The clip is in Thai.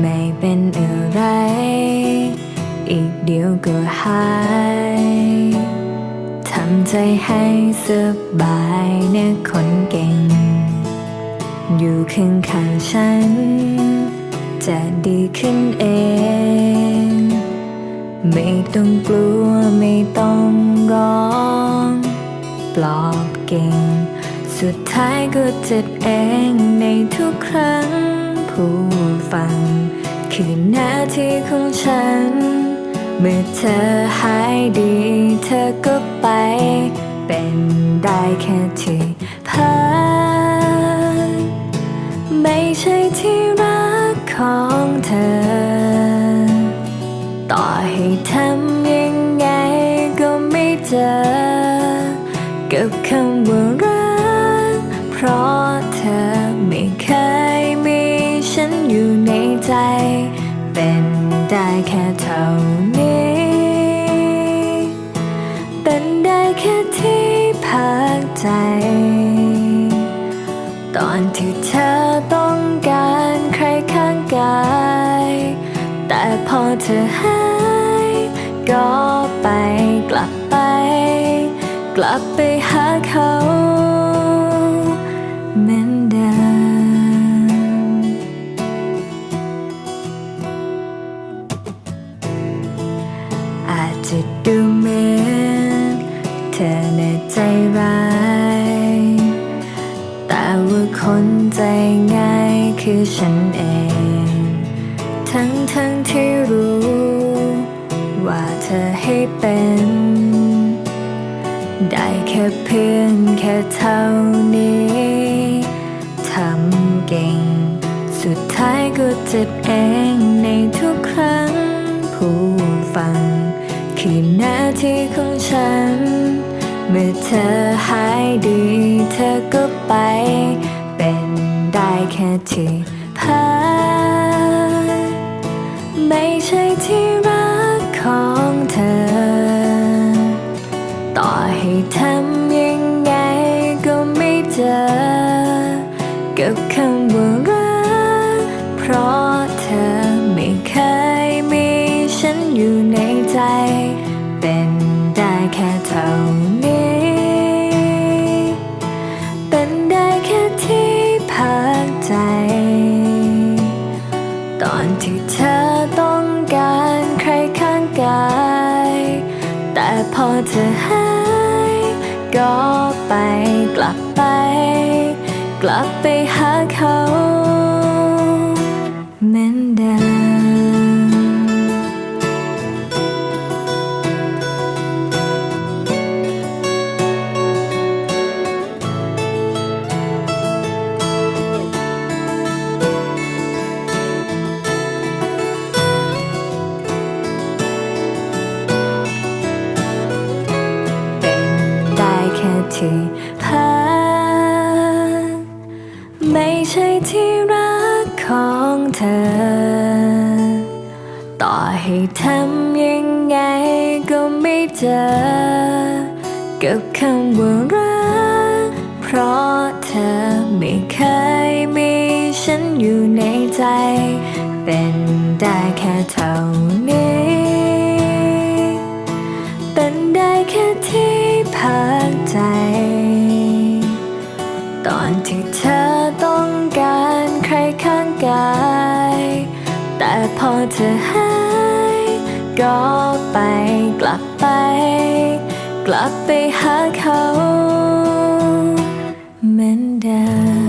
ไม่เป็นอะไร อีกเดียวก็หายทำใจให้สบายนะคนเก่ง อยู่ข้างข้างๆฉัน จะดีขึ้นเอง ไม่ต้องกลัวไม่ต้องร้อง ปลอบเก่ง สุดท้ายก็เจ็บเองในทุกครั้ง ผู้ฟัง คือหน้าที่ของฉัน เมื่อเธอหายดี เธอก็ไป เป็นได้แค่ที่พักไม่ใช่ที่รักของเธอ ต่อให้ทำยังไงก็ไม่เจอ กับคำ แค่ที่พักใจ ตอนที่เธอต้องการใครข้างกาย แต่พอเธอหายก็ไปกลับไป กลับไปหาเขาเหมือนเดิมอาจจะดูเหมือน เธอน่ใจร้าย แต่ว่าคนใจง่ายคือฉันเอง ทั้งทั้งที่รู้ ว่าเธอให้เป็น ได้แค่เพียงแค่เท่านี้ทำเก่ง สุดท้ายก็เจ็บเองในทุกครั้งผู้ฟัง คือหน้าที่ของฉัน เมื่อเธอหายดี เธอก็ไป เป็นได้แค่ที่พักไม่ใช่ที่รักของเธอ ต่อให้ทำยังไงก็ไม่เจอ กับคำว่ารักเพราะเธอไม่เคยมีฉันอยู่ใน ใจ เป็นได้แค่เท่านี้ เป็นได้แค่ที่พักใจ ตอนที่เธอต้องการใครข้างกาย แต่พอเธอหายก็ไปกลับไป กลับไปหาเขาเหมือน ค่ที่พักไม่ใช่ที่รักของเธอ ต่อให้ทำยังไงก็ไม่เจอ กับคำว่ารัก เพราะเธอไม่เคยมีฉันอยู่ในใจ เป็นได้แค่เท่านี้ ตอนที่เธอต้องการใครข้างกาย แต่พอเธอหายก็ไปกลับไป กลับไปหาเขาเหมือนเดิม